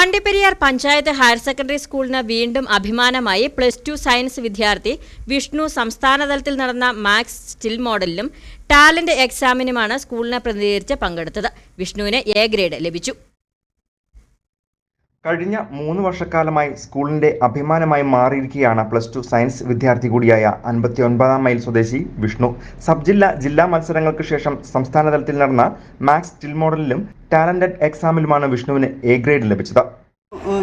Vandiperiyar panchayat higher secondary സ്കൂളിന് വീണ്ടും അഭിമാനമായി പ്ലസ് ടു സയൻസ് വിദ്യാർത്ഥി വിഷ്ണു സംസ്ഥാനതലത്തിൽ നടന്ന മാത്സ് സ്റ്റിൽ മോഡലിലും ടാലന്റ് എക്സാമിനുമാണ് സ്കൂളിനെ പ്രതിനിധീകരിച്ച് പങ്കെടുത്തത്. വിഷ്ണുവിന് എ ഗ്രേഡ് ലഭിച്ചു. കഴിഞ്ഞ മൂന്ന് വർഷക്കാലമായി സ്കൂളിന്റെ അഭിമാനമായി മാറിയിരിക്കുകയാണ് പ്ലസ് ടു സയൻസ് വിദ്യാർത്ഥി കൂടിയായ അൻപത്തി ഒൻപതാം മൈൽ സ്വദേശി വിഷ്ണു. സബ് ജില്ല ജില്ലാ മത്സരങ്ങൾക്ക് ശേഷം സംസ്ഥാനതലത്തിൽ നടന്ന മാക്സ് ടിൽ മോഡലിലും ടാലന്റഡ് എക്സാമിലുമാണ് വിഷ്ണുവിന് എ ഗ്രേഡ് ലഭിച്ചത്.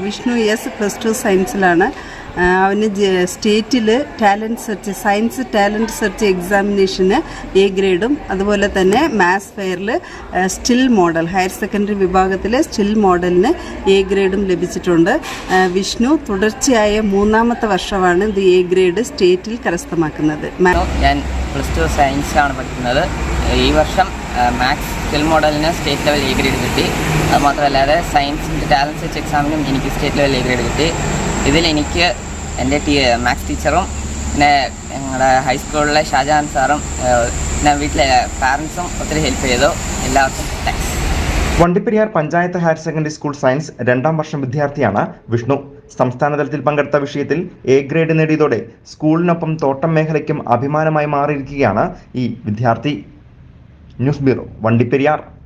വിഷ്ണു എസ് പ്ലസ് ടു സയൻസിലാണ്. അവന് സ്റ്റേറ്റിൽ talent search science talent search എക്സാമിനേഷന് A ഗ്രേഡും അതുപോലെ തന്നെ മാത്സ് ഫെയറിൽ സ്റ്റിൽ മോഡൽ ഹയർ സെക്കൻഡറി വിഭാഗത്തിലെ സ്റ്റിൽ മോഡലിന് എ ഗ്രേഡും ലഭിച്ചിട്ടുണ്ട്. വിഷ്ണു തുടർച്ചയായ മൂന്നാമത്തെ വർഷമാണ് ഇത് എ ഗ്രേഡ് സ്റ്റേറ്റിൽ കരസ്ഥമാക്കുന്നത്. ഞാൻ പ്ലസ് ടു സയൻസ് ആണ് പഠിക്കുന്നത്. ഈ വർഷം മാത്സ് സ്കിൽ മോഡലിന് സ്റ്റേറ്റ് ലെവൽ എ ഗ്രേഡ് കിട്ടി. അത് മാത്രമല്ലാതെ സയൻസിന്റെ ടാലന്റ് വെച്ച് എക്സാമിനും എനിക്ക് സ്റ്റേറ്റ് ലെവൽ എ ഗ്രേഡ് കിട്ടി. ഇതിൽ എനിക്ക് എന്റെ ടീ മാത്സ് ടീച്ചറും പിന്നെ ഞങ്ങളുടെ ഹൈസ്കൂളിലെ ഷാജഹാൻ സാറും പിന്നെ വീട്ടിലെ പാരൻസും ഒത്തിരി ഹെൽപ്പ് ചെയ്തു. എല്ലാവർക്കും thanks Vandiperiyar panchayat higher secondary school science രണ്ടാം വർഷം വിദ്യാർത്ഥിയാണ് വിഷ്ണു. സംസ്ഥാന തലത്തിൽ പങ്കെടുത്ത വിഷയത്തിൽ എ ഗ്രേഡ് നേടിയതോടെ സ്കൂളിനൊപ്പം തോട്ടം മേഖലയ്ക്കും അഭിമാനമായി മാറിയിരിക്കുകയാണ് ഈ വിദ്യാർത്ഥി. News bureau Vandiperiyar.